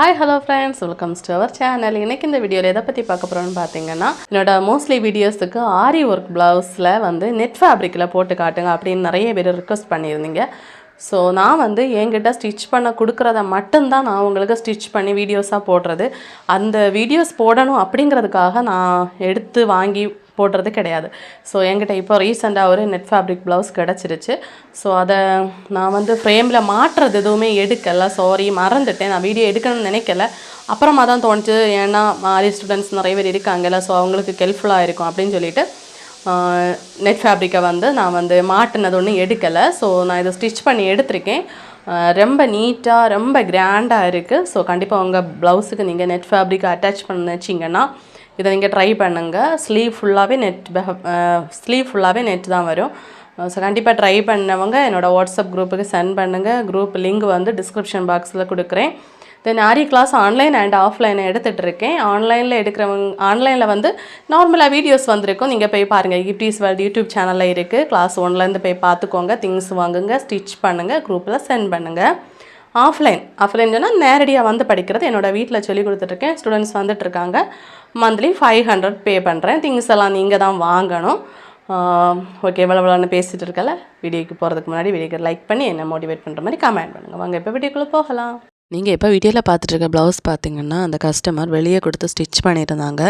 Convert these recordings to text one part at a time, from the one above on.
Hi hello friends welcome to our channel இன்னைக்கு இந்த வீடியோவில் எதை பற்றி பார்க்க போகிறோம்னு பார்த்தீங்கன்னா என்னோட மோஸ்ட்லி வீடியோஸுக்கு ஆரி ஒர்க் ப்ளவுஸில் வந்து நெட் ஃபேப்ரிக்கில் போட்டு காட்டுங்க அப்படின்னு நிறைய பேர் ரிக்வஸ்ட் பண்ணியிருந்தீங்க. ஸோ நான் வந்து என்கிட்ட ஸ்டிச் பண்ண கொடுக்குறத மட்டும்தான் நான் உங்களுக்கு ஸ்டிச் பண்ணி வீடியோஸாக போடுறது. அந்த வீடியோஸ் போடணும் அப்படிங்கிறதுக்காக நான் எடுத்து வாங்கி போடுறது கிடையாது. ஸோ என்கிட்ட இப்போ ரீசெண்டாக ஒரு நெட் ஃபேப்ரிக் ப்ளவுஸ் கிடச்சிருச்சு. ஸோ அதை நான் வந்து ஃப்ரேமில் மாட்டுறது எதுவுமே எடுக்கலை. சாரி மறந்துட்டேன். நான் வீடியோ எடுக்கணும்னு நினைக்கல. அப்புறமா தான் தோணுச்சு. ஏன்னா மாரி ஸ்டூடெண்ட்ஸ் நிறைய பேர் இருக்காங்கல்ல ஸோ அவங்களுக்கு ஹெல்ப்ஃபுல்லாக இருக்கும் அப்படின்னு சொல்லிட்டு நெட் ஃபேப்ரிக்கை வந்து நான் வந்து மாட்டினது ஒன்றும் எடுக்கலை. ஸோ நான் இதை ஸ்டிச் பண்ணி எடுத்திருக்கேன். ரொம்ப நீட்டாக ரொம்ப கிராண்டாக இருக்குது ஸோ கண்டிப்பாக உங்கள் ப்ளவுஸுக்கு நீங்கள் நெட் ஃபேப்ரிக் அட்டாச் பண்ண வச்சிங்கன்னா இதை நீங்கள் ட்ரை பண்ணுங்கள் ஸ்லீவ் ஃபுல்லாகவே நெட் ஸ்லீவ் ஃபுல்லாகவே நெட் தான் வரும். ஸோ கண்டிப்பாக ட்ரை பண்ணவங்க என்னோடய வாட்ஸ்அப் குரூப்புக்கு சென்ட் பண்ணுங்கள் குரூப் லிங்க் வந்து டிஸ்கிரிப்ஷன் பாக்ஸில் கொடுக்குறேன். Then aari class online and offline எடுத்துகிட்டு இருக்கேன் ஆன்லைனில் எடுக்கிறவங்க ஆன்லைனில் வந்து நார்மலாக வீடியோஸ் வந்திருக்கும். நீங்கள் போய் பாருங்கள் கிப்டீஸ் வேர்ல்டு யூடியூப் சேனலில் இருக்குது கிளாஸ் ஒன்லேருந்து போய் பார்த்துக்கோங்க திங்ஸ் வாங்குங்க ஸ்டிச் பண்ணுங்கள் குரூப்பில் சென்ட் பண்ணுங்கள் ஆஃப்லைன் ஆஃப்லைன் சொன்னால் நேரடியாக வந்து படிக்கிறது. என்னோடய வீட்டில் சொல்லி கொடுத்துட்ருக்கேன் ஸ்டூடெண்ட்ஸ் வந்துட்டுருக்காங்க. மந்த்லி ஃபைவ் ஹண்ட்ரட் பே பண்ணுறேன் திங்ஸ் எல்லாம் நீங்கள் தான் வாங்கணும். ஓகே இவ்வளோ பேசிகிட்டு இருக்கல வீடியோக்கு போகிறதுக்கு முன்னாடி வீடியோக்கு லைக் பண்ணி என்ன மோட்டிவேட் பண்ணுற மாதிரி கமெண்ட் பண்ணுங்கள் வாங்க இப்போ வீடியோக்குள்ளே போகலாம். நீங்கள் இப்போ வீடியோவில் பார்த்துட்டு இருக்க ப்ளவுஸ் பார்த்தீங்கன்னா அந்த கஸ்டமர் வெளியே கொடுத்து ஸ்டிச் பண்ணியிருந்தாங்க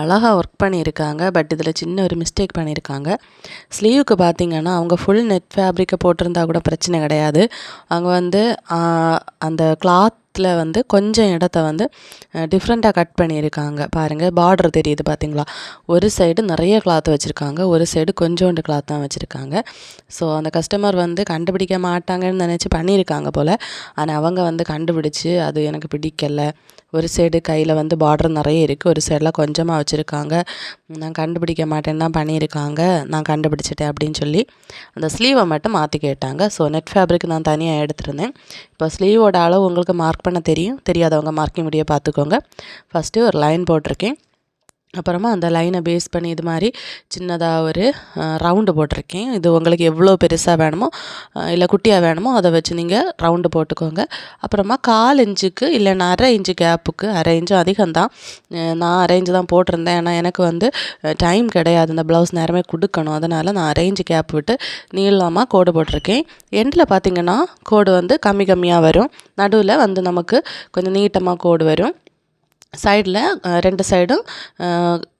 அழகாக ஒர்க் பண்ணியிருக்காங்க பட் இதில் சின்ன ஒரு மிஸ்டேக் பண்ணியிருக்காங்க ஸ்லீவுக்கு பார்த்தீங்கன்னா அவங்க ஃபுல் நெட் ஃபேப்ரிக்கை போட்டிருந்தா கூட பிரச்சனை கிடையாது. அவங்க வந்து அந்த கிளாத் கிளாத்தில் வந்து கொஞ்சம் இடத்த வந்து டிஃப்ரெண்ட்டாக கட் பண்ணியிருக்காங்க. பாருங்கள் பார்டர் தெரியுது பார்த்தீங்களா ஒரு சைடு நிறைய கிளாத் வச்சுருக்காங்க ஒரு சைடு கொஞ்சோண்டு கிளாத் தான் வச்சுருக்காங்க. ஸோ அந்த கஸ்டமர் வந்து கண்டுபிடிக்க மாட்டாங்கன்னு நினச்சி பண்ணியிருக்காங்க போல். ஆனால் அவங்க வந்து கண்டுபிடிச்சி அது எனக்கு பிடிக்கல ஒரு சைடு கையில் வந்து பார்டர் நிறைய இருக்குது ஒரு சைடில் கொஞ்சமாக வச்சுருக்காங்க. நான் கண்டுபிடிக்க மாட்டேன்னு தான் பண்ணியிருக்காங்க. நான் கண்டுபிடிச்சிட்டேன் அப்படின்னு சொல்லி அந்த ஸ்லீவை மட்டும் மாற்றி கேட்டாங்க. ஸோ நெட் ஃபேப்ரிக் நான் தனியாக எடுத்திருந்தேன். இப்போ ஸ்லீவோட அளவு உங்களுக்கு மார்க் பண்ண தெரியும். தெரியாதவங்க மார்க்கிங் முடிய பார்த்துக்கோங்க. ஃபஸ்ட்டு ஒரு லைன் போட்டிருக்கேன். அப்புறமா அந்த லைனை பேஸ் பண்ணி இது மாதிரி சின்னதாக ஒரு ரவுண்டு போட்டிருக்கேன். இது உங்களுக்கு எவ்வளோ பெருசாக வேணுமோ இல்லை குட்டியாக வேணுமோ அதை வச்சு நீங்கள் ரவுண்டு போட்டுக்கோங்க. அப்புறமா கால் இன்ச்சுக்கு இல்லைன்னா அரை இன்ச்சு கேப்புக்கு அரை இன்ச்சு அதிகம்தான். நான் அரை இன்ச்சு தான் போட்டிருந்தேன். ஏன்னா எனக்கு வந்து டைம் கிடையாது. இந்த ப்ளவுஸ் நேரமே கொடுக்கணும். அதனால் நான் அரை இன்ச்சு கேப் விட்டு நீளமாக கோடு போட்டிருக்கேன். எண்டில் பார்த்தீங்கன்னா கோடு வந்து கம்மி கம்மியாக வரும். நடுவில் வந்து நமக்கு கொஞ்சம் நீட்டமாக கோடு வரும். சைடில் ரெண்டு சைடும்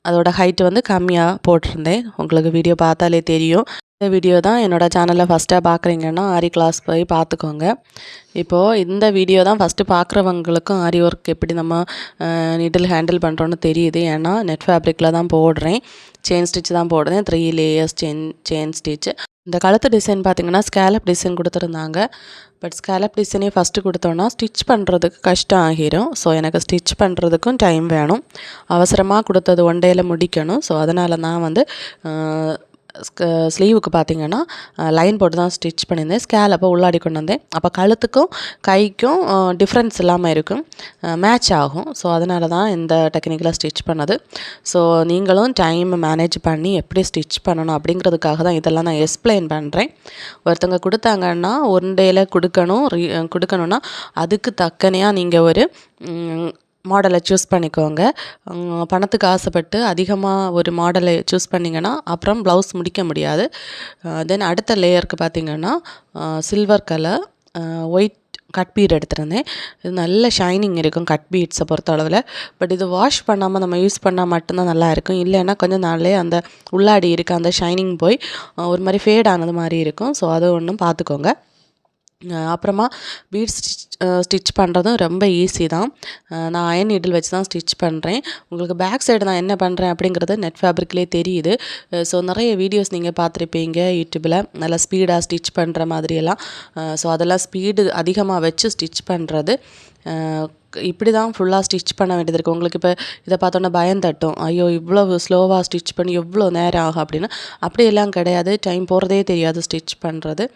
அதோடய ஹைட்டு வந்து கம்மியாக போட்டிருந்தேன். உங்களுக்கு வீடியோ பார்த்தாலே தெரியும். இந்த வீடியோ தான் என்னோடய சேனலில் ஃபஸ்ட்டாக பார்க்குறீங்கன்னா ஆரி கிளாஸ் போய் பார்த்துக்கோங்க இப்போது இந்த வீடியோ தான் ஃபஸ்ட்டு பார்க்குறவங்களுக்கும் ஆரி ஒர்க் எப்படி நம்ம நீட்டில் ஹேண்டில் பண்ணுறோன்னு தெரியுது. ஏன்னா நெட் ஃபேப்ரிக்கில் தான் போடுறேன். செயின் ஸ்டிச் தான் போடுறேன். Three layers chain chain stitch இந்த கழுத்து டிசைன் பார்த்திங்கன்னா ஸ்கேலப் டிசைன் கொடுத்துருந்தாங்க. பட் ஸ்கேலப் டிசைனே ஃபஸ்ட்டு கொடுத்தோன்னா ஸ்டிச் பண்ணுறதுக்கு கஷ்டம் ஆகிரும் ஸோ எனக்கு ஸ்டிச் பண்ணுறதுக்கும் டைம் வேணும். அவசரமாக கொடுத்தது ஒன் டேயில் முடிக்கணும். ஸோ அதனால் நான் வந்து ஸ்லீவுக்கு பார்த்தீங்கன்னா லைன் போட்டு தான் ஸ்டிச் பண்ணியிருந்தேன். ஸ்கேலப்பை உள்ளாடி கொண்டு வந்தேன். அப்போ கழுத்துக்கும் கைக்கும் டிஃப்ரென்ஸ் இல்லாமல் இருக்கும். மேட்ச் ஆகும். ஸோ அதனால தான் இந்த டெக்னிக்கில் ஸ்டிச் பண்ணது. ஸோ நீங்களும் டைம் மேனேஜ் பண்ணி எப்படி ஸ்டிச் பண்ணணும் அப்படிங்கிறதுக்காக தான் இதெல்லாம் நான் எக்ஸ்பிளைன் பண்ணுறேன் ஒருத்தவங்க கொடுத்தாங்கன்னா ஒன் டேயில் கொடுக்கணும் கொடுக்கணும்னா கொடுக்கணுன்னா அதுக்கு தக்கனையாக நீங்கள் ஒரு மாடலை சூஸ் பண்ணிக்கோங்க. பணத்துக்கு ஆசைப்பட்டு அதிகமாக ஒரு மாடலை சூஸ் பண்ணிங்கன்னா அப்புறம் ப்ளவுஸ் முடிக்க முடியாது. தென் அடுத்த லேயருக்கு பார்த்தீங்கன்னா silver colour white cut bead எடுத்திருந்தேன். இது நல்ல ஷைனிங் இருக்கும் கட் பீட்ஸை பொறுத்த அளவில் பட் இது வாஷ் பண்ணாமல் நம்ம யூஸ் பண்ணால் மட்டும்தான் நல்லா இருக்கும். இல்லைன்னா கொஞ்சம் நாளே அந்த உள்ளாடி இருக்க அந்த ஷைனிங் போய் ஒரு மாதிரி ஃபேட் ஆனது மாதிரி இருக்கும். ஸோ அது ஒன்றும் பார்த்துக்கோங்க அப்புறமா பீட் ஸ்டிச் ஸ்டிச் பண்ணுறதும் ரொம்ப ஈஸி தான். நான் அயன் நீடில் வச்சு தான் ஸ்டிச் பண்ணுறேன் உங்களுக்கு பேக் சைடு நான் என்ன பண்ணுறேன் அப்படிங்கிறது நெட் ஃபேப்ரிக்லேயே தெரியுது. ஸோ நிறைய வீடியோஸ் நீங்கள் பார்த்துருப்பீங்க யூடியூப்பில் நல்லா ஸ்பீடாக ஸ்டிச் பண்ணுற மாதிரியெல்லாம். ஸோ அதெல்லாம் ஸ்பீடு அதிகமாக வச்சு ஸ்டிச் பண்ணுறது இப்படி தான் ஃபுல்லாக ஸ்டிச் பண்ண வேண்டியது இருக்குது உங்களுக்கு இப்போ இதை பார்த்தோன்னே பயம் தட்டும். ஐயோ இவ்வளவு ஸ்லோவாக ஸ்டிச் பண்ணி எவ்வளோ நேரம் ஆகும் அப்படின்னு. அப்படியெல்லாம் கிடையாது. டைம் போகிறதே தெரியாது ஸ்டிச் பண்ணுறது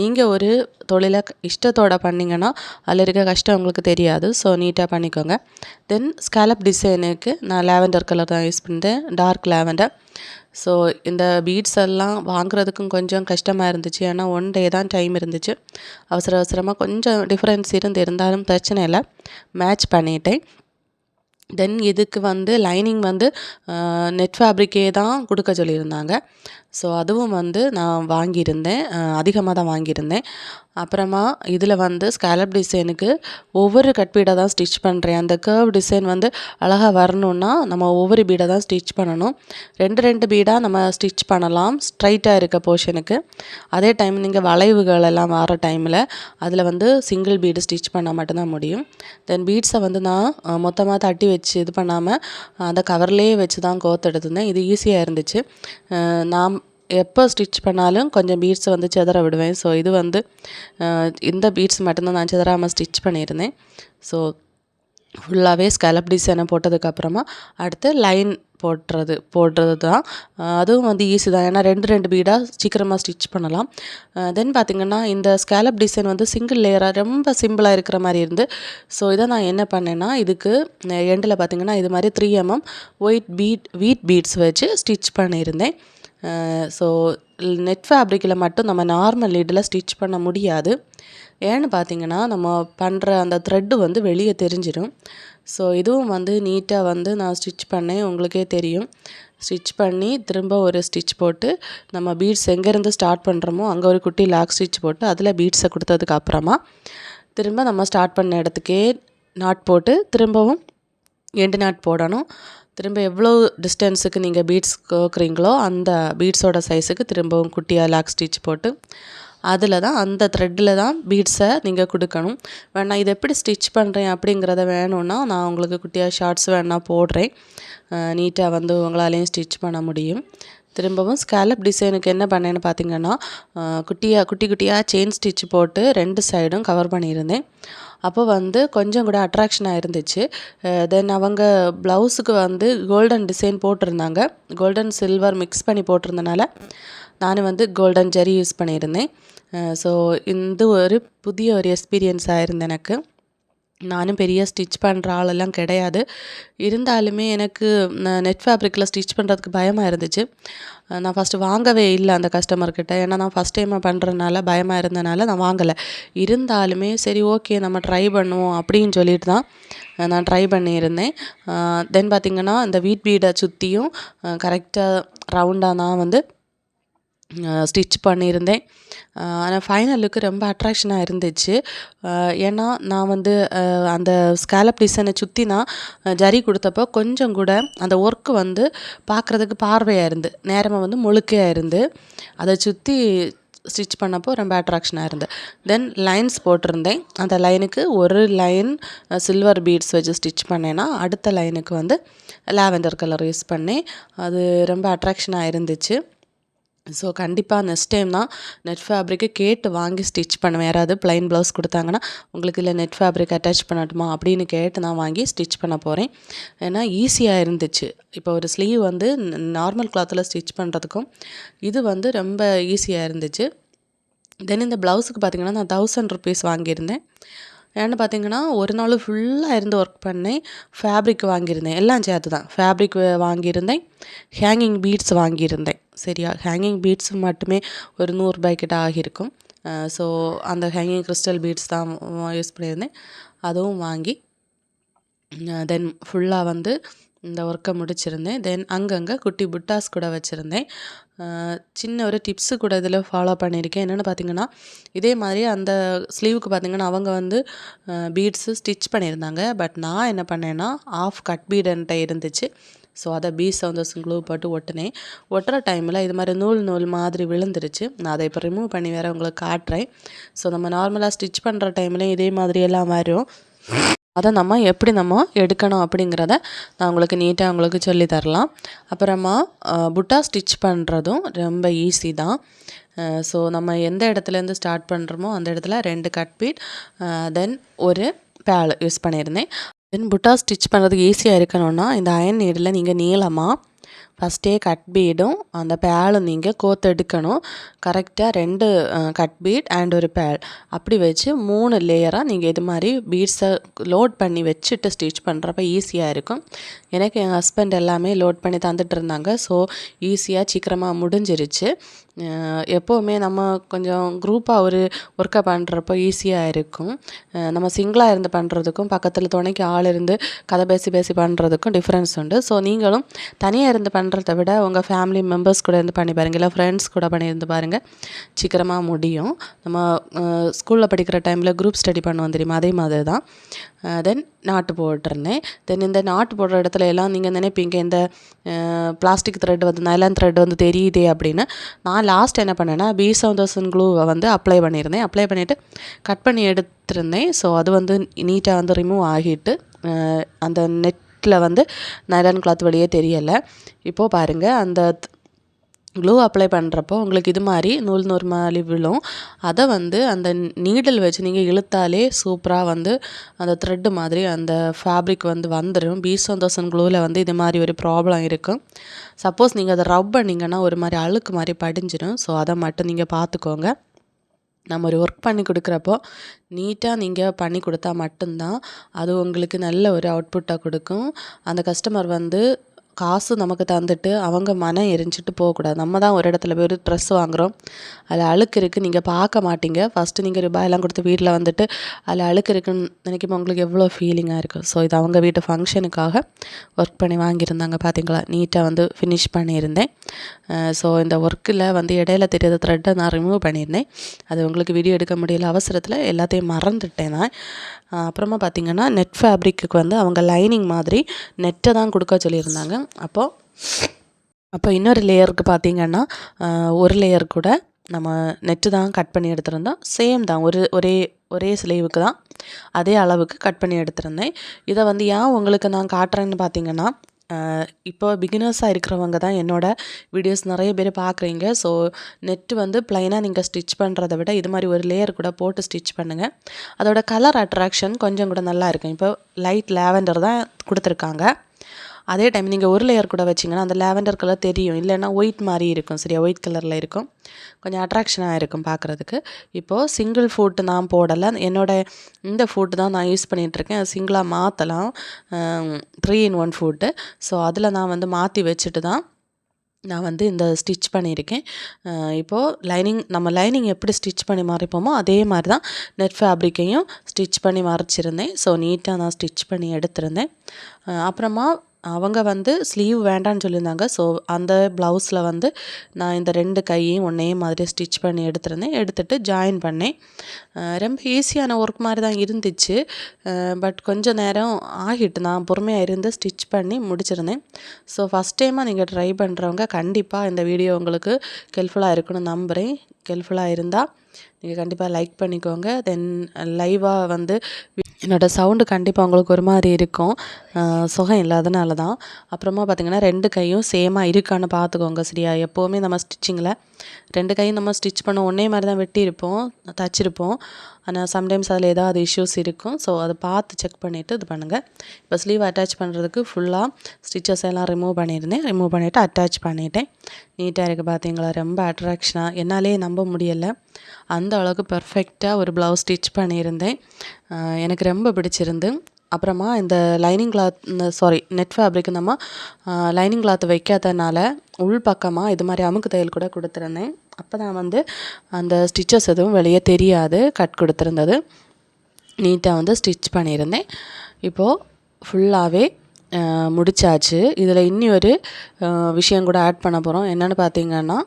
நீங்கள் ஒரு தொழிலை இஷ்டத்தோடு பண்ணிங்கன்னா அதில் இருக்க கஷ்டம் உங்களுக்கு தெரியாது. ஸோ நீட்டாக பண்ணிக்கோங்க. தென் ஸ்கேலப் டிசைனுக்கு நான் லேவெண்டர் கலர் தான் யூஸ் பண்ணுறேன் டார்க் லேவெண்டர் ஸோ இந்த பீட்ஸ் எல்லாம் வாங்குறதுக்கும் கொஞ்சம் கஷ்டமாக இருந்துச்சு. ஏன்னா ஒன் டே தான் டைம் இருந்துச்சு. அவசர அவசரமாக கொஞ்சம் டிஃப்ரென்ஸ் இருந்து இருந்தாலும் பிரச்சனை இல்லை. மேட்ச் பண்ணிட்டேன். தென் இதுக்கு வந்து லைனிங் வந்து நெட் ஃபேப்ரிக்கே தான் கொடுக்க சொல்லியிருந்தாங்க. ஸோ அதுவும் வந்து நான் வாங்கியிருந்தேன். அதிகமாக தான் வாங்கியிருந்தேன். அப்புறமா இதில் வந்து ஸ்கேலப் டிசைனுக்கு ஒவ்வொரு கட் பீடை தான் ஸ்டிச் பண்ணுறேன் அந்த கர்வ் டிசைன் வந்து அழகாக வரணுன்னா நம்ம ஒவ்வொரு பீடை தான் ஸ்டிச் பண்ணணும். ரெண்டு ரெண்டு பீடாக நம்ம ஸ்டிச் பண்ணலாம். ஸ்ட்ரைட்டாக இருக்க போர்ஷனுக்கு அதே டைம் நீங்கள் வளைவுகள் எல்லாம் வர டைமில் அதில் வந்து சிங்கிள் பீடு ஸ்டிச் பண்ணால் மட்டும்தான் முடியும். தென் பீட்ஸை வந்து நான் மொத்தமாக தட்டி வச்சு இது பண்ணாமல் அந்த கவர்லேயே வச்சு தான் கோத்தெடுத்திருந்தேன் இது ஈஸியாக இருந்துச்சு. நான் எப்போ ஸ்டிச் பண்ணாலும் கொஞ்சம் பீட்ஸ் வந்து சிதற விடுவேன். ஸோ இது வந்து இந்த பீட்ஸ் மட்டும்தான் நான் சிதறாமல் ஸ்டிச் பண்ணியிருந்தேன். ஸோ ஃபுல்லாகவே ஸ்கேலப் டிசைனை போட்டதுக்கப்புறமா அடுத்து லைன் போடுறது போடுறது தான் அதுவும் வந்து ஈஸி தான். ஏன்னா ரெண்டு ரெண்டு பீடாக சீக்கிரமாக ஸ்டிச் பண்ணலாம். தென் பார்த்திங்கன்னா இந்த ஸ்கேலப் டிசைன் வந்து சிங்கிள் லேயராக ரொம்ப சிம்பிளாக இருக்கிற மாதிரி இருந்து ஸோ இதை நான் என்ன பண்ணேன்னா இதுக்கு எண்டில் பார்த்திங்கன்னா இது மாதிரி three mm white bead wheat beads வச்சு ஸ்டிச் பண்ணியிருந்தேன். ஸோ நெட் ஃபேப்ரிக்கில் மட்டும் நம்ம நார்மல் லீடில் ஸ்டிச் பண்ண முடியாது. ஏன்னு பார்த்தீங்கன்னா நம்ம பண்ணுற அந்த த்ரெட்டு வந்து வெளியே தெரிஞ்சிடும் ஸோ இதுவும் வந்து நீட்டாக வந்து நான் ஸ்டிச் பண்ணேன். உங்களுக்கே தெரியும். ஸ்டிச் பண்ணி திரும்ப ஒரு ஸ்டிச் போட்டு நம்ம பீட்ஸ் எங்கேருந்து ஸ்டார்ட் பண்ணுறோமோ அங்கே ஒரு குட்டி லாக் ஸ்டிச் போட்டு அதில் பீட்ஸை கொடுத்ததுக்கு அப்புறமா திரும்ப நம்ம ஸ்டார்ட் பண்ண இடத்துக்கே நாட் போட்டு திரும்பவும் எண்டு நாட் போடணும். திரும்ப எவ்வளோ டிஸ்டன்ஸுக்கு நீங்கள் பீட்ஸ் கோக்குறீங்களோ அந்த பீட்ஸோட சைஸுக்கு திரும்பவும் குட்டியாக லாக் ஸ்டிச் போட்டு அதில் தான் அந்த த்ரெட்டில் தான் பீட்ஸை நீங்கள் கொடுக்கணும். வேணா இது எப்படி ஸ்டிச் பண்ணுறேன் அப்படிங்கிறத வேணும்னா நான் உங்களுக்கு குட்டியாக ஷார்ட்ஸ் வேணால் போடுறேன். நீட்டாக வந்து உங்களாலேயும் ஸ்டிச் பண்ண முடியும். திரும்பவும் ஸ்கேலப் டிசைனுக்கு என்ன பண்ணேன்னு பார்த்தீங்கன்னா குட்டியாக குட்டி குட்டியாக செயின் ஸ்டிச் போட்டு ரெண்டு சைடும் கவர் பண்ணியிருந்தேன். அப்போ வந்து கொஞ்சம் கூட அட்ராக்ஷனாக இருந்துச்சு. தென் அவங்க ப்ளவுஸுக்கு வந்து கோல்டன் டிசைன் போட்டிருந்தாங்க. கோல்டன் சில்வர் மிக்ஸ் பண்ணி போட்டிருந்தனால நான் வந்து கோல்டன் ஜெரி யூஸ் பண்ணியிருந்தேன். ஸோ இந்த ஒரு புதிய ஒரு எக்ஸ்பீரியன்ஸாக இருந்து எனக்கு. நானும் பெரிய ஸ்டிச் பண்ணுற ஆளெல்லாம் கிடையாது. இருந்தாலுமே எனக்கு நெட் ஃபேப்ரிக்கில் ஸ்டிச் பண்ணுறதுக்கு பயமாக இருந்துச்சு. நான் ஃபஸ்ட்டு வாங்கவே இல்லை அந்த கஸ்டமர்கிட்ட ஏன்னா நான் ஃபஸ்ட் டைமாக பண்ணுறதுனால பயமாக இருந்தனால நான் வாங்கலை. இருந்தாலுமே சரி ஓகே நம்ம ட்ரை பண்ணுவோம் அப்படின்னு சொல்லிட்டு தான் நான் ட்ரை பண்ணியிருந்தேன். தென் பார்த்திங்கன்னா இந்த வீட் வீடை சுற்றியும் கரெக்டாக ரவுண்டாக நான் வந்து ஸ்டிச் பண்ணியிருந்தேன். ஆனால் ஃபைனல் லுக்கு ரொம்ப அட்ராக்ஷனாக இருந்துச்சு. ஏன்னா நான் வந்து அந்த ஸ்கேலப் டிசைனை சுற்றி நான் ஜரி கொடுத்தப்போ கொஞ்சம் கூட அந்த ஒர்க்கு வந்து பார்க்குறதுக்கு பார்வையாக இருந்து நேரமாக வந்து முழுக்கையாக இருந்து அதை சுற்றி ஸ்டிச் பண்ணப்போ ரொம்ப அட்ராக்ஷனாக இருந்து. தென் லைன்ஸ் போட்டிருந்தேன். அந்த லைனுக்கு ஒரு லைன் சில்வர் பீட்ஸ் வச்சு ஸ்டிச் பண்ணேன்னா அடுத்த லைனுக்கு வந்து லாவெண்டர் கலர் யூஸ் பண்ணேன். அது ரொம்ப அட்ராக்ஷனாக இருந்துச்சு. ஸோ கண்டிப்பாக நெக்ஸ்ட் டைம் தான் நெட் ஃபேப்ரிக்கு கேட்டு வாங்கி ஸ்டிச் பண்ணுவேன். யாராவது ப்ளைன் ப்ளவுஸ் கொடுத்தாங்கன்னா உங்களுக்கு இல்லை நெட் ஃபேப்ரிக் அட்டாச் பண்ணட்டுமா அப்படின்னு கேட்டு நான் வாங்கி ஸ்டிச் பண்ண போகிறேன் ஏன்னா ஈஸியாக இருந்துச்சு. இப்போ ஒரு ஸ்லீவ் வந்து நார்மல் கிளாத்தில் ஸ்டிச் பண்ணுறதுக்கும் இது வந்து ரொம்ப ஈஸியாக இருந்துச்சு. தென் இந்த ப்ளவுஸுக்கு பார்த்திங்கன்னா நான் தௌசண்ட் ருபீஸ் வாங்கியிருந்தேன். ஏன்னு பார்த்தீங்கன்னா ஒரு நாள் ஃபுல்லாக இருந்து ஒர்க் பண்ணேன். ஃபேப்ரிக் வாங்கியிருந்தேன். எல்லாம் சேர்த்து தான். ஃபேப்ரிக் வாங்கியிருந்தேன். ஹேங்கிங் பீட்ஸ் வாங்கியிருந்தேன். சரியா ஹேங்கிங் பீட்ஸ் மட்டுமே ஒரு நூறுரூபாய்க்கிட்ட ஆகியிருக்கும். ஸோ அந்த ஹேங்கிங் கிறிஸ்டல் பீட்ஸ் தான் யூஸ் பண்ணியிருந்தேன். அதுவும் வாங்கி தென் ஃபுல்லாக வந்து இந்த ஒர்க்கை முடிச்சிருந்தேன். தென் அங்கங்கே குட்டி புட்டாஸ் கூட வச்சுருந்தேன். சின்ன ஒரு டிப்ஸு கூட இதில் ஃபாலோ பண்ணியிருக்கேன். என்னென்னு பார்த்தீங்கன்னா இதே மாதிரி அந்த ஸ்லீவுக்கு பார்த்தீங்கன்னா அவங்க வந்து பீட்ஸு ஸ்டிச் பண்ணியிருந்தாங்க. பட் நான் என்ன பண்ணேன்னா ஆஃப் கட் பீடன்ட்ட இருந்துச்சு. ஸோ அதை பீஸை வந்து க்ளூ போட்டு ஒட்டினேன். ஒட்டுற டைமில் இது மாதிரி நூல் நூல் மாதிரி விழுந்துருச்சு. நான் அதை இப்போ ரிமூவ் பண்ணி வேறு உங்களுக்கு காட்டுறேன். ஸோ நம்ம நார்மலாக ஸ்டிச் பண்ணுற டைம்லேயும் இதே மாதிரி எல்லாம் வரும். அதை நம்ம எப்படி நம்ம எடுக்கணும் அப்படிங்கிறத நான் உங்களுக்கு நீட்டாக உங்களுக்கு சொல்லி தரலாம். அப்புறமா புட்டா ஸ்டிச் பண்ணுறதும் ரொம்ப ஈஸி தான். ஸோ நம்ம எந்த இடத்துலேருந்து ஸ்டார்ட் பண்ணுறோமோ அந்த இடத்துல ரெண்டு கட் பீட் தென் ஒரு பேல் யூஸ் பண்ணியிருந்தேன். தென் புட்டா ஸ்டிச் பண்ணுறதுக்கு ஈஸியாக இருக்கணும்னா இந்த அயன் நீடில் நீங்கள் நீளமாக ஃபஸ்ட்டே கட் பீடும் அந்த பேலும் நீங்கள் கோத்தெடுக்கணும் கரெக்டாக ரெண்டு கட் பீட் அண்ட் ஒரு பேல் அப்படி வச்சு மூணு லேயராக நீங்கள் இது மாதிரி பீட்ஸை லோட் பண்ணி வச்சுட்டு ஸ்டிச் பண்ணுறப்ப ஈஸியாக இருக்கும். எனக்கு என் ஹஸ்பண்ட் எல்லாமே லோட் பண்ணி தந்துட்டு இருந்தாங்க. ஸோ ஈஸியாக சீக்கிரமாக முடிஞ்சிருச்சு. எப்போவுமே நம்ம கொஞ்சம் குரூப்பாக ஒரு ஒர்க்கை பண்ணுறப்போ ஈஸியாக இருக்கும். நம்ம சிங்கிளாக இருந்து பண்ணுறதுக்கும் பக்கத்தில் துணைக்கு ஆள் இருந்து கதை பேசி பேசி பண்ணுறதுக்கும் டிஃப்ரென்ஸ் உண்டு. ஸோ நீங்களும் தனியாக இருந்து பண்ணுறத விட உங்கள் ஃபேமிலி மெம்பர்ஸ் கூட இருந்து பண்ணி பாருங்கள் இல்லை ஃப்ரெண்ட்ஸ் கூட பண்ணியிருந்து பாருங்கள் சீக்கிரமாக முடியும். நம்ம ஸ்கூலில் படிக்கிற டைமில் குரூப் ஸ்டடி பண்ணுவோம் தெரியுமா? அதே மாதிரி தான் தென் நாட்டு போட்டிருந்தேன். தென் இந்த நாட்டு போடுற இடத்துல எல்லாம் நீங்கள் நினைப்பீங்க இந்த பிளாஸ்டிக் த்ரெட் வந்து நைலான் த்ரெட் வந்து தெரியுதே அப்படின்னு. நான் லாஸ்ட் என்ன பண்ணேன்னா பி செவன் தௌசண்ட் க்ளூவை வந்து அப்ளை பண்ணியிருந்தேன். அப்ளை பண்ணிவிட்டு கட் பண்ணி எடுத்திருந்தேன். ஸோ அது வந்து நீட்டாக வந்து ரிமூவ் ஆகிட்டு அந்த நெட்டில் வந்து நைலான் கிளாத் வெளியே தெரியலை. இப்போது பாருங்கள் அந்த க்ளூ அப்ளை பண்ணுறப்போ உங்களுக்கு இது மாதிரி நூல் நூறு மாதிரி விழும். அதை வந்து அந்த நீடில் வச்சு நீங்கள் இழுத்தாலே சூப்பராக வந்து அந்த த்ரெட்டு மாதிரி அந்த ஃபேப்ரிக் வந்து வந்துடும் பீசன் தௌசண்ட் க்ளூவில் வந்து இது மாதிரி ஒரு ப்ராப்ளம் இருக்கும். சப்போஸ் நீங்கள் அதை ரப் பண்ணிங்கன்னா ஒரு மாதிரி அழுக்கு மாதிரி படிஞ்சிடும் ஸோ அதை மட்டும் நீங்கள் பார்த்துக்கோங்க. நம்ம ஒரு ஒர்க் பண்ணி கொடுக்குறப்போ நீட்டாக நீங்கள் பண்ணி கொடுத்தா மட்டும்தான் அது உங்களுக்கு நல்ல ஒரு அவுட்புட்டாக கொடுக்கும். அந்த கஸ்டமர் வந்து காசு நமக்கு தந்துட்டு அவங்க மனம் எரிஞ்சிட்டு போகக்கூடாது. நம்ம தான் ஒரு இடத்துல போய் ஒரு ட்ரெஸ் வாங்குகிறோம் அதில் அழுக்கு இருக்குது நீங்கள் பார்க்க மாட்டீங்க. ஃபஸ்ட்டு நீங்கள் ரூபாயெல்லாம் கொடுத்து வீட்டில் வந்துட்டு அதில் அழுக்கு இருக்குன்னு நினைக்கும் உங்களுக்கு எவ்வளோ ஃபீலிங்காக இருக்கும். ஸோ இது அவங்க வீட்டு ஃபங்க்ஷனுக்காக ஒர்க் பண்ணி வாங்கியிருந்தாங்க பார்த்தீங்களா நீட்டாக வந்து ஃபினிஷ் பண்ணியிருந்தேன். ஸோ இந்த ஒர்க்கில் வந்து இடையில தெரியாத த்ரெட்டை நான் ரிமூவ் பண்ணியிருந்தேன். அது உங்களுக்கு வீடியோ எடுக்க முடியல அவசரத்தில் எல்லாத்தையும் மறந்துட்டேன் நான். அப்புறமா பார்த்தீங்கன்னா நெட் ஃபேப்ரிக்கு வந்து அவங்க லைனிங் மாதிரி நெட்டை தான் கொடுக்க சொல்லியிருந்தாங்க. அப்போது அப்போ இன்னொரு லேயருக்கு பார்த்தீங்கன்னா ஒரு லேயர் கூட நம்ம நெட்டு தான் கட் பண்ணி எடுத்திருந்தோம். சேம் தான். ஒரு ஒரே ஒரே ஸ்லீவுக்கு தான் அதே அளவுக்கு கட் பண்ணி எடுத்திருந்தேன். இதை வந்து ஏன் உங்களுக்கு நான் காட்டுறேன்னு பார்த்தீங்கன்னா இப்போ பிகினர்ஸாக இருக்கிறவங்க தான் என்னோடய வீடியோஸ் நிறைய பேர் பார்க்குறீங்க. ஸோ நெட்டு வந்து ப்ளைனாக நீங்கள் ஸ்டிச் பண்ணுறத விட இது மாதிரி ஒரு லேயர் கூட போட்டு ஸ்டிச் பண்ணுங்கள் அதோட கலர் அட்ராக்ஷன் கொஞ்சம் கூட நல்லா இருக்கும். இப்போ லைட் லேவெண்டர் தான் கொடுத்துருக்காங்க. அதே டைம் நீங்கள் ஒரு லேயர் கூட வச்சிங்கன்னா அந்த லேவெண்டர் கலர் தெரியும். இல்லைன்னா ஒயிட் மாதிரி இருக்கும். சரியா? ஒயிட் கலரில் இருக்கும். கொஞ்சம் அட்ராக்ஷனாக இருக்கும் பார்க்குறதுக்கு இப்போது சிங்கிள் ஃபுட்டு நான் போடலை. என்னோட இந்த ஃபுட்டு தான் நான் யூஸ் பண்ணிகிட்ருக்கேன் சிங்கிளாக மாற்றலாம் three in one foot so அதில் நான் வந்து மாற்றி வச்சுட்டு தான் நான் வந்து இந்த ஸ்டிச் பண்ணியிருக்கேன். இப்போது லைனிங் நம்ம லைனிங் எப்படி ஸ்டிச் பண்ணி மாறிப்போமோ அதே மாதிரி தான் நெட் ஃபேப்ரிக்கையும் ஸ்டிச் பண்ணி மறைச்சிருந்தேன். ஸோ நீட்டாக நான் ஸ்டிச் பண்ணி எடுத்திருந்தேன். அப்புறமா அவங்க வந்து ஸ்லீவ் வேண்டான்னு சொல்லியிருந்தாங்க. ஸோ அந்த ப்ளவுஸில் வந்து நான் இந்த ரெண்டு கையையும் ஒன்றே மாதிரி ஸ்டிச் பண்ணி எடுத்திருந்தேன். எடுத்துகிட்டு ஜாயின் பண்ணேன். ரொம்ப ஈஸியான ஒர்க் மாதிரி தான் இருந்துச்சு. பட் கொஞ்சம் நேரம் ஆகிட்டு நான் பொறுமையாக இருந்து ஸ்டிச் பண்ணி முடிச்சிருந்தேன். ஸோ ஃபஸ்ட் டைமாக நீங்கள் ட்ரை பண்ணுறவங்க கண்டிப்பாக இந்த வீடியோ உங்களுக்கு ஹெல்ப்ஃபுல்லாக இருக்குன்னு நம்புகிறேன் ஹெல்ப்ஃபுல்லாக இருந்தால் நீங்கள் கண்டிப்பாக லைக் பண்ணிக்கோங்க. தென் லைவாக வந்து என்னோடய சவுண்டு கண்டிப்பாக உங்களுக்கு ஒரு மாதிரி இருக்கும். சுகம் இல்லாதனால தான். அப்புறமா பார்த்திங்கன்னா ரெண்டு கையும் சேமாக இருக்கான்னு பார்த்துக்கோங்க சரியா? எப்போவுமே நம்ம ஸ்டிச்சிங்கில் ரெண்டு கையும் நம்ம ஸ்டிச் பண்ண ஒன்றே மாதிரி தான் வெட்டியிருப்போம் தச்சிருப்போம். ஆனால் சம்டைம்ஸ் அதில் ஏதாவது இஷ்யூஸ் இருக்கும். ஸோ அதை பார்த்து செக் பண்ணிவிட்டு இது பண்ணுங்கள் இப்போ ஸ்லீவ் அட்டாச் பண்ணுறதுக்கு ஃபுல்லாக ஸ்டிச்சஸ் எல்லாம் ரிமூவ் பண்ணியிருந்தேன். ரிமூவ் பண்ணிவிட்டு அட்டாச் பண்ணிட்டேன். நீட்டாக இருக்குது பார்த்தீங்களா ரொம்ப அட்ராக்ஷனாக என்னாலே நம்ப முடியலை. அந்த அளவுக்கு பர்ஃபெக்டாக ஒரு ப்ளவுஸ் ஸ்டிச் பண்ணியிருந்தேன். எனக்கு ரொம்ப பிடிச்சிருந்து. அப்புறமா இந்த லைனிங் கிளாத் இந்த சாரி நெட் ஃபேப்ரிக் நம்ம லைனிங் கிளாத் வைக்காதனால உள் பக்கமாக இது மாதிரி அமுக்கு தையல் கூட கொடுத்துருந்தேன். அப்போ தான் வந்து அந்த ஸ்டிச்சஸ் எதுவும் வெளியே தெரியாது கட் கொடுத்துருந்தது. நீட்டாக வந்து ஸ்டிச் பண்ணியிருந்தேன். இப்போது ஃபுல்லாகவே முடிச்சாச்சு. இதில் இன்னி ஒரு விஷயம் கூட ஆட் பண்ண போகிறோம் என்னென்னு பார்த்தீங்கன்னா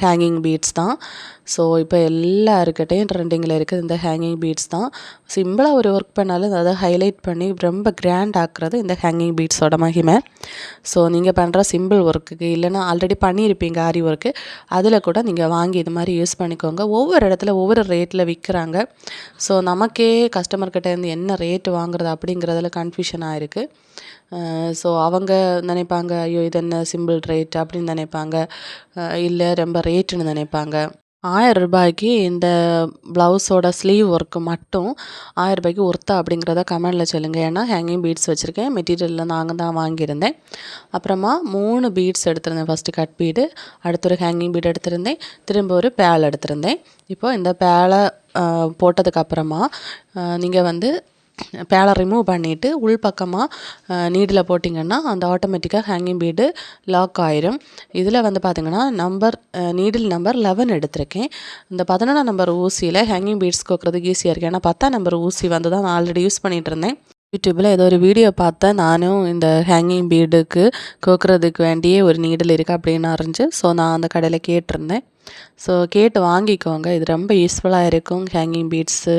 ஹேங்கிங் பீட்ஸ் தான். ஸோ இப்போ எல்லாருக்கிட்டையும் ட்ரெண்டிங்கில் இருக்குது இந்த ஹேங்கிங் பீட்ஸ் தான். சிம்பிளாக ஒரு ஒர்க் பண்ணாலும் அதை ஹைலைட் பண்ணி ரொம்ப கிராண்ட் ஆக்குறது இந்த ஹேங்கிங் பீட்ஸோட மகிமை. ஸோ நீங்கள் பண்ணுற சிம்பிள் ஒர்க்குக்கு இல்லைனா ஆல்ரெடி பண்ணியிருப்பீங்க ஆரி ஒர்க்கு அதில் கூட நீங்கள் வாங்கி இது மாதிரி யூஸ் பண்ணிக்கோங்க. ஒவ்வொரு இடத்துல ஒவ்வொரு ரேட்டில் விற்கிறாங்க ஸோ நமக்கே கஸ்டமர்கிட்ட இருந்து என்ன ரேட்டு வாங்குறது அப்படிங்கிறதுல கன்ஃபியூஷன் ஆகிருக்கு ஸோ அவங்க நினைப்பாங்க ஐயோ இது என்ன சிம்பிள் ரேட் அப்படின்னு நினைப்பாங்க. இல்லை ரொம்ப ரேட்டுன்னு நினைப்பாங்க. ஆயிரம் ரூபாய்க்கு இந்த ப்ளவுஸோட ஸ்லீவ் ஒர்க்கு மட்டும் ஆயிரம் ரூபாய்க்கு ஒர்த்தா அப்படிங்கிறத கமெண்டில் சொல்லுங்கள் ஏன்னா ஹேங்கிங் பீட்ஸ் வச்சுருக்கேன். மெட்டீரியலில் நாங்கள் தான் வாங்கியிருந்தேன். அப்புறமா மூணு பீட்ஸ் எடுத்திருந்தேன். ஃபஸ்ட்டு கட் பீடு அடுத்து ஒரு ஹேங்கிங் பீட் எடுத்திருந்தேன். திரும்ப ஒரு பேல் எடுத்திருந்தேன். இப்போது இந்த பேலை போட்டதுக்கப்புறமா நீங்கள் வந்து பேல ரிமூவ் பண்ணிவிட்டு உள் பக்கமாக நீடில் போட்டிங்கன்னா அந்த ஆட்டோமேட்டிக்காக ஹேங்கிங் பீடு லாக் ஆயிரும். இதில் வந்து பார்த்திங்கன்னா நம்பர் நீடில் நம்பர் லெவன் எடுத்திருக்கேன். இந்த பதினொன்றாம் நம்பர் ஊசியில் ஹேங்கிங் பீட்ஸ் கோக்குறதுக்கு ஈஸியாக இருக்குது ஏன்னா பத்தாம் நம்பர் ஊசி வந்து தான் நான் ஆல்ரெடி யூஸ் பண்ணிகிட்டு இருந்தேன். யூடியூப்பில் ஏதோ ஒரு வீடியோ பார்த்தேன் நானும் இந்த ஹேங்கிங் பீடுக்கு கோக்குறதுக்கு வேண்டியே ஒரு நீடில் இருக்குது அப்படின்னு அறிஞ்சு ஸோ நான் அந்த கடையில் கேட்டிருந்தேன். ஸோ கேட்டு வாங்கிக்கோங்க. இது ரொம்ப யூஸ்ஃபுல்லாக இருக்கும். ஹேங்கிங் பீட்ஸு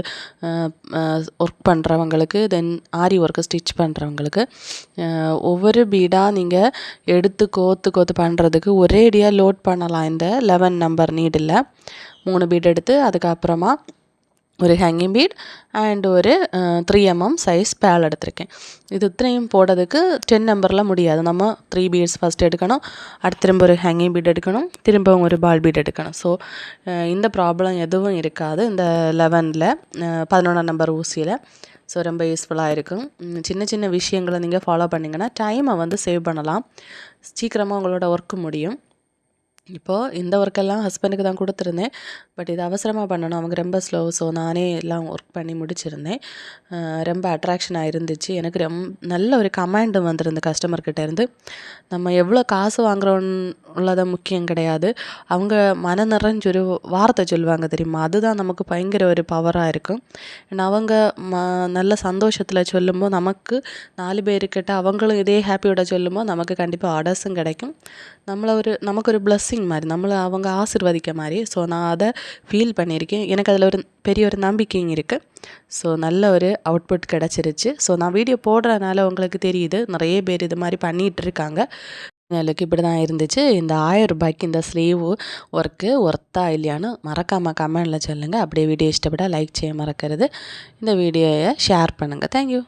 ஒர்க் பண்ணுறவங்களுக்கு தென் ஆரி ஒர்க்கு ஸ்டிச் பண்ணுறவங்களுக்கு ஒவ்வொரு பீடாக நீங்கள் எடுத்து கோத்து கோத்து பண்ணுறதுக்கு ஒரேடியாக லோட் பண்ணலாம். இந்த லெவன் நம்பர் நீடில் மூணு பீட் எடுத்து அதுக்கப்புறமா ஒரு ஹேங்கிங் பீட் அண்ட் ஒரு த்ரீ எம்எம் சைஸ் பேல் எடுத்திருக்கேன். இது இத்தனையும் போடுறதுக்கு டென் நம்பரில் முடியாது. நம்ம த்ரீ பீட்ஸ் ஃபஸ்ட் எடுக்கணும் அடுத்து திரும்ப ஒரு ஹேங்கிங் பீட் எடுக்கணும் திரும்பவும் ஒரு பால் பீட் எடுக்கணும். ஸோ uh, இந்த ப்ராப்ளம் எதுவும் இருக்காது. இந்த லெவனில் uh, பதினொன்றாம் நம்பர் ஊசியில். ஸோ ரொம்ப யூஸ்ஃபுல்லாக இருக்கும். சின்ன சின்ன விஷயங்களை நீங்கள் ஃபாலோ பண்ணிங்கன்னா டைமை வந்து சேவ் பண்ணலாம். சீக்கிரமாக உங்களோட ஒர்க்கு முடியும். இப்போது இந்த ஒர்க்கெல்லாம் ஹஸ்பண்டுக்கு தான் கொடுத்துருந்தேன். பட் இது அவசரமாக பண்ணணும். அவங்க ரொம்ப ஸ்லோ ஸோ நானே எல்லாம் ஒர்க் பண்ணி முடிச்சிருந்தேன். ரொம்ப அட்ராக்ஷனாக இருந்துச்சு. எனக்கு ரொம்ப நல்ல ஒரு கமாண்டும் வந்திருந்து கஸ்டமர்கிட்டேருந்து நம்ம எவ்வளோ காசு வாங்குறோம் உள்ளத முக்கியம் கிடையாது. அவங்க மன நிறைஞ்சு ஒரு வார்த்தை சொல்லுவாங்க தெரியுமா? அதுதான் நமக்கு பயங்கர ஒரு பவராக இருக்கும். அவங்க ம நல்ல சந்தோஷத்தில் சொல்லும்போது நமக்கு நாலு பேருக்கிட்ட அவங்களும் இதே ஹாப்பியோட சொல்லும்போது நமக்கு கண்டிப்பாக ஆர்டர்ஸும் கிடைக்கும். நம்மளை ஒரு நமக்கு ஒரு பிளெஸ்ஸிங் மாதிரி நம்மளை அவங்க ஆசிர்வதிக்க மாதிரி. ஸோ நான் அதை ஃபீல் பண்ணியிருக்கேன். எனக்கு அதில் ஒரு பெரிய ஒரு நம்பிக்கையும் இருக்குது ஸோ நல்ல ஒரு அவுட்புட் கிடச்சிருச்சு. ஸோ நான் வீடியோ போடுறதுனால உங்களுக்கு தெரியுது. நிறைய பேர் இது மாதிரி பண்ணிகிட்டு இருக்காங்க. எனக்கு இப்படி தான் இருந்துச்சு. இந்த ஆயிரம் ரூபாய்க்கு இந்த ஸ்லீவ் ஒர்க்கு ஒர்த்தா இல்லையான்னு மறக்காமல் கமெண்டில் சொல்லுங்கள் அப்படியே வீடியோ இஷ்டப்பட்டால் லைக் செய்ய மறக்கிறது. இந்த வீடியோவை ஷேர் பண்ணுங்கள் தேங்க்யூ